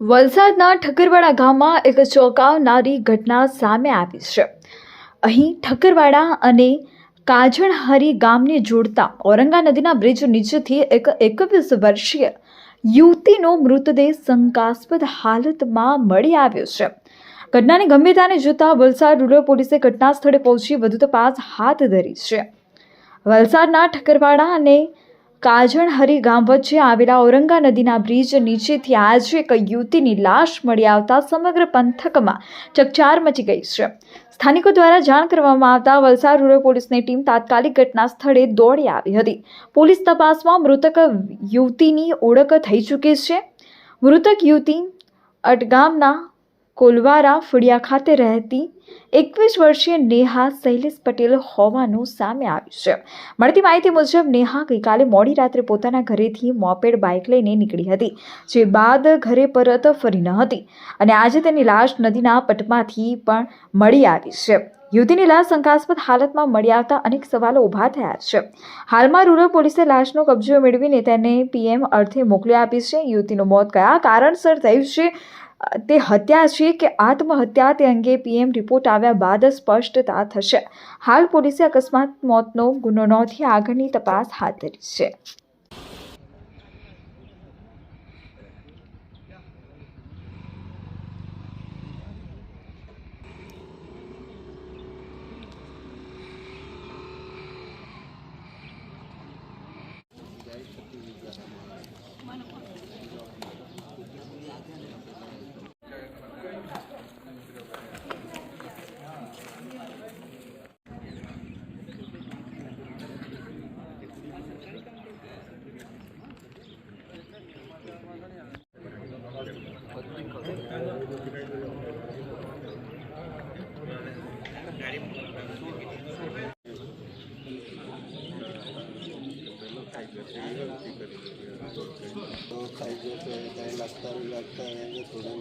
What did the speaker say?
વલસાડના ઠક્કરવાડા ગામમાં એક ચોંકાવનારી ઘટના સામે આવી છે. અહીં ઠક્કરવાડા અને કાજણહારી ગામને જોડતા ઔરંગા નદીના બ્રિજ નીચેથી એક એકવીસ વર્ષીય યુવતીનો મૃતદેહ શંકાસ્પદ હાલતમાં મળી આવ્યો છે. ઘટનાની ગંભીરતાને જોતા વલસાડ રૂરલ પોલીસે ઘટના સ્થળે પહોંચી વધુ તપાસ હાથ ધરી છે. વલસાડના ઠક્કરવાડા અને કાજણહરી ગામ વચ્ચે આવેલા ઔરંગા નદીના બ્રિજ નીચેથી આજે એક યુવતીની લાશ મળી આવતા સમગ્ર પંથકમાં ચકચાર મચી ગઈ છે. સ્થાનિકો દ્વારા જાણ કરવામાં આવતા વલસાડ રૂરલ પોલીસની ટીમ તાત્કાલિક ઘટના સ્થળે દોડી આવી હતી. પોલીસ તપાસમાં મૃતક યુવતીની ઓળખ થઈ ચૂકી છે. મૃતક યુવતી અટગામના કોલવારા ફળિયા ખાતે રહેતી એકવીસ વર્ષીય નેહા શૈલેષ પટેલ હોવાનું સામે આવ્યું છે. મળતી માહિતી મુજબ નેહા ગઈકાલે મોડી રાત્રે પોતાના ઘરેથી મોપેડ બાઇક લઈને નીકળી હતી, જે બાદ ઘરે પરત ફરી ન હતી અને આજે તેની લાશ નદીના પટમાંથી પણ મળી આવી છે. યુવતીની લાશ શંકાસ્પદ હાલતમાં મળી આવતા અનેક સવાલો ઊભા થયા છે. હાલમાં રૂરલ પોલીસે લાશનો કબજો મેળવીને તેને પીએમ અર્થે મોકલી આપી છે. યુવતીનું મોત કયા કારણસર થયું છે તે હત્યા છે કે આત્મહત્યા તે અંગે પીએમ રિપોર્ટ આવ્યા બાદ સ્પષ્ટતા થશે. હાલ પોલીસે અકસ્માત, મોતનો ગુનો નોંધી આગળની તપાસ હાથ ધરી છે. તો ખાઈ ગયો છે કાંઈ લાગતા લાગતા થોડું